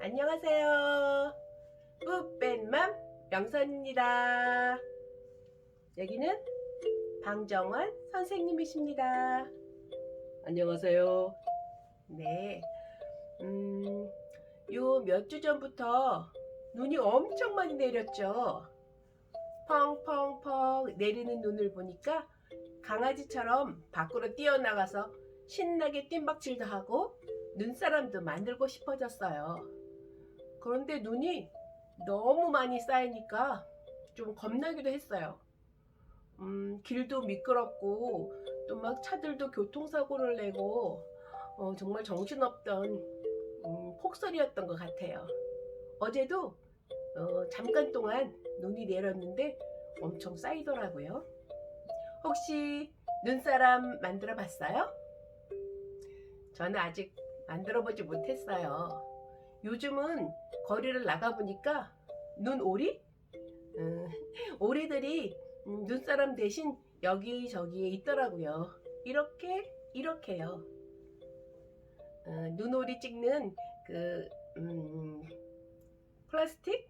안녕하세요. 뿌뺀맘 명선입니다. 여기는 방정환 선생님이십니다. 안녕하세요. 네. 음, 요 몇 주 전부터 눈이 엄청 많이 내렸죠. 펑펑펑 내리는 눈을 보니까 강아지처럼 밖으로 뛰어나가서 신나게 뜀박질도 하고 눈사람도 만들고 싶어졌어요. 그런데 눈이 너무 많이 쌓이니까 좀 겁나기도 했어요. 음, 길도 미끄럽고 또 막 차들도 교통사고를 내고 어, 정말 정신없던 음, 폭설이었던 것 같아요. 어제도 어, 잠깐 동안 눈이 내렸는데 엄청 쌓이더라고요. 혹시 눈사람 만들어 봤어요? 저는 아직 만들어 보지 못했어요. 요즘은 거리를 나가 보니까 눈오리? 음, 오리들이 음, 눈사람 대신 여기저기에 있더라고요. 이렇게, 이렇게요. 어, 눈오리 찍는 그, 음, 플라스틱?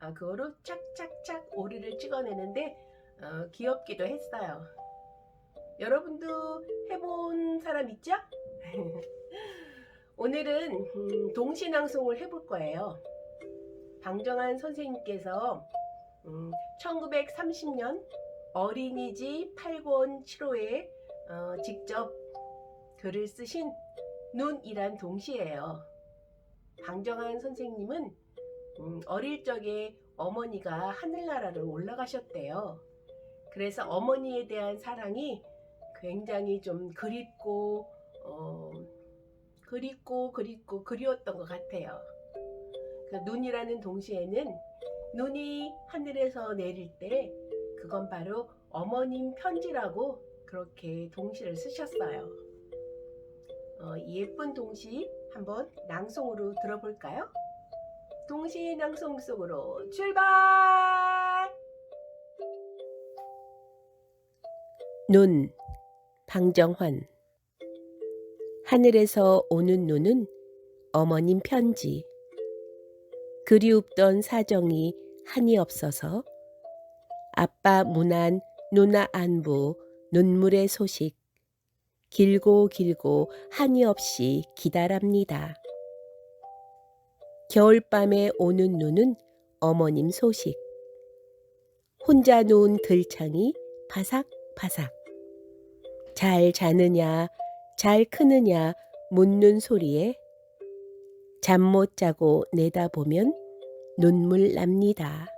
아, 그거로 착착착 오리를 찍어내는데, 어, 귀엽기도 했어요. 여러분도 해본 사람 있죠? 오늘은 음, 동시낭송을 해볼 거예요. 방정환 선생님께서 음, 1930년 어린이집 8권 7호에 어, 직접 글을 쓰신 눈이란 동시예요. 방정환 선생님은 음, 어릴 적에 어머니가 하늘나라로 올라가셨대요. 그래서 어머니에 대한 사랑이 굉장히 좀 그립고 어, 그립고 그립고 그리웠던 것 같아요. 그 눈이라는 동시에는 눈이 하늘에서 내릴 때 그건 바로 어머님 편지라고 그렇게 동시를 쓰셨어요. 어, 이 예쁜 동시 한번 낭송으로 들어볼까요? 동시 낭송 속으로 출발! 눈 방정환 하늘에서 오는 눈은 어머님 편지 그리웁던 사정이 한이 없어서 아빠 문안 누나 안부 눈물의 소식 길고 길고 한이 없이 기다랍니다. 겨울밤에 오는 눈은 어머님 소식 혼자 누운 들창이 바삭바삭 잘 자느냐, 잘 크느냐 묻는 소리에 잠 못 자고 내다보면 눈물 납니다.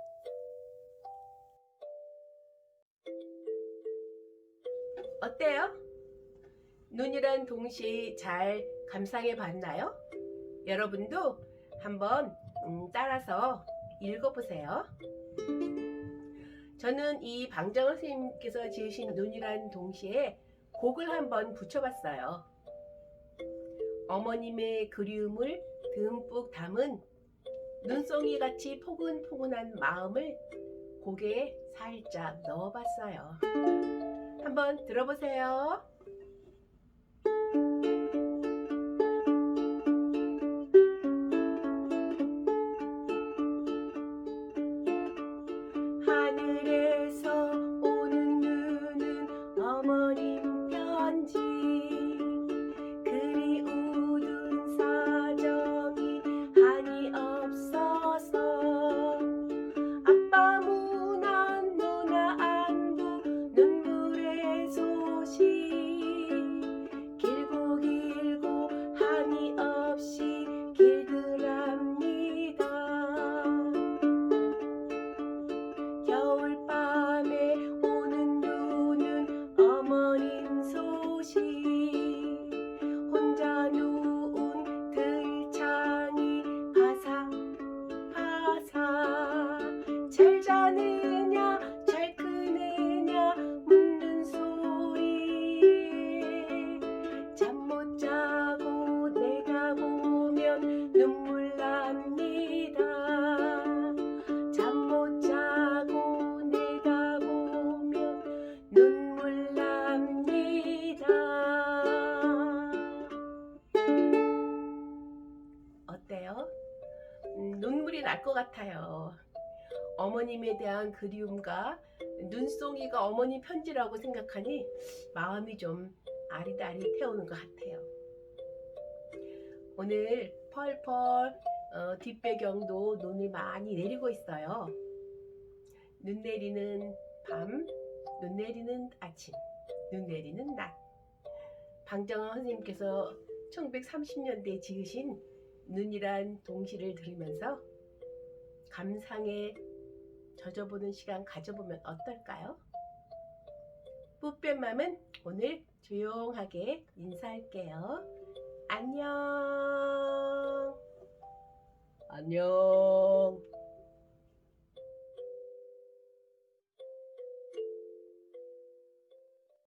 어때요? 눈이란 동시 잘 감상해 봤나요? 여러분도 한번 음, 따라서 읽어보세요. 저는 이 방정환 선생님께서 지으신 눈이란 동시에 곡을 한번 붙여봤어요. 어머님의 그리움을 듬뿍 담은 눈송이 같이 포근포근한 마음을 곡에 살짝 넣어봤어요. 한번 들어보세요. 알것 같아요. 어머님에 대한 그리움과 눈송이가 어머님 편지라고 생각하니 마음이 좀 아리다리 태우는 것 같아요. 오늘 펄펄 어, 뒷배경도 눈을 많이 내리고 있어요. 눈 내리는 밤, 눈 내리는 아침, 눈 내리는 낮. 방정환 선생님께서 1930년대에 지으신 눈이란 동시를 들으면서 감상에 젖어보는 시간 가져보면 어떨까요? 뿌빼맘은 오늘 조용하게 인사할게요. 안녕. 안녕.